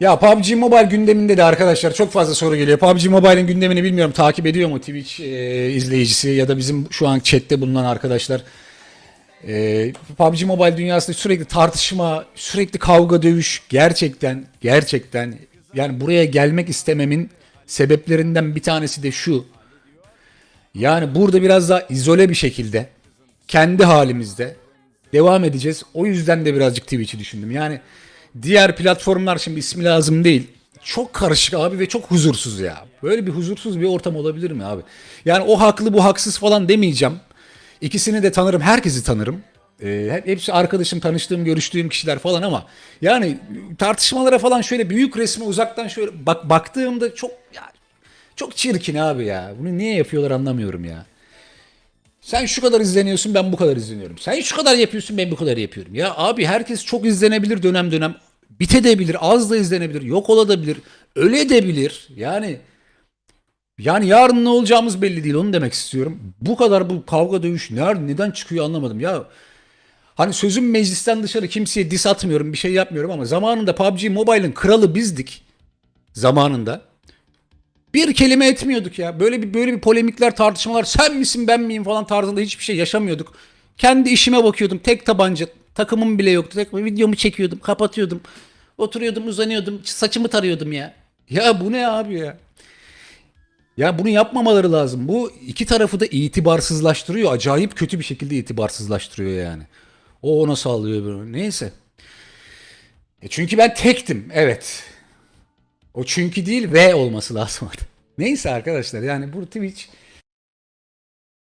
Ya PUBG Mobile gündeminde de arkadaşlar çok fazla soru geliyor. PUBG Mobile'in gündemini bilmiyorum takip ediyor mu Twitch e, izleyicisi ya da bizim şu an chatte bulunan arkadaşlar. E, PUBG Mobile dünyasında sürekli tartışma, sürekli kavga dövüş gerçekten gerçekten yani buraya gelmek istememin sebeplerinden bir tanesi de şu. Yani burada biraz daha izole bir şekilde kendi halimizde devam edeceğiz. O yüzden de birazcık Twitch'i düşündüm. Yani diğer platformlar şimdi ismi lazım değil. Çok karışık abi ve çok huzursuz ya. Böyle bir huzursuz bir ortam olabilir mi abi? Yani o haklı bu haksız falan demeyeceğim. İkisini de tanırım. Herkesi tanırım. Ee, hep- hepsi arkadaşım, tanıştığım, görüştüğüm kişiler falan ama yani tartışmalara falan şöyle büyük resme uzaktan şöyle bak baktığımda çok ya çok çirkin abi ya. Bunu niye yapıyorlar anlamıyorum ya. Sen şu kadar izleniyorsun ben bu kadar izleniyorum. Sen şu kadar yapıyorsun ben bu kadar yapıyorum. Ya abi herkes çok izlenebilir dönem dönem. Bitedebilir, az da izlenebilir, yok olabilir, öyle edebilir. Yani yani yarın ne olacağımız belli değil onu demek istiyorum. Bu kadar bu kavga dövüş nerede neden çıkıyor anlamadım. Ya hani sözüm meclisten dışarı kimseye dis atmıyorum bir şey yapmıyorum ama zamanında PUBG Mobile'ın kralı bizdik. Zamanında. Bir kelime etmiyorduk ya. Böyle bir böyle bir polemikler, tartışmalar sen misin ben miyim falan tarzında hiçbir şey yaşamıyorduk. Kendi işime bakıyordum. Tek tabanca. Takımım bile yoktu. Tek videomu çekiyordum, kapatıyordum. Oturuyordum, uzanıyordum. Saçımı tarıyordum ya. Ya bu ne abi ya? Ya bunu yapmamaları lazım. Bu iki tarafı da itibarsızlaştırıyor. Acayip kötü bir şekilde itibarsızlaştırıyor yani. O ona sağlıyor böyle. Neyse. E çünkü ben tektim. Evet. O çünkü değil ve olması lazım. Neyse arkadaşlar yani bu Twitch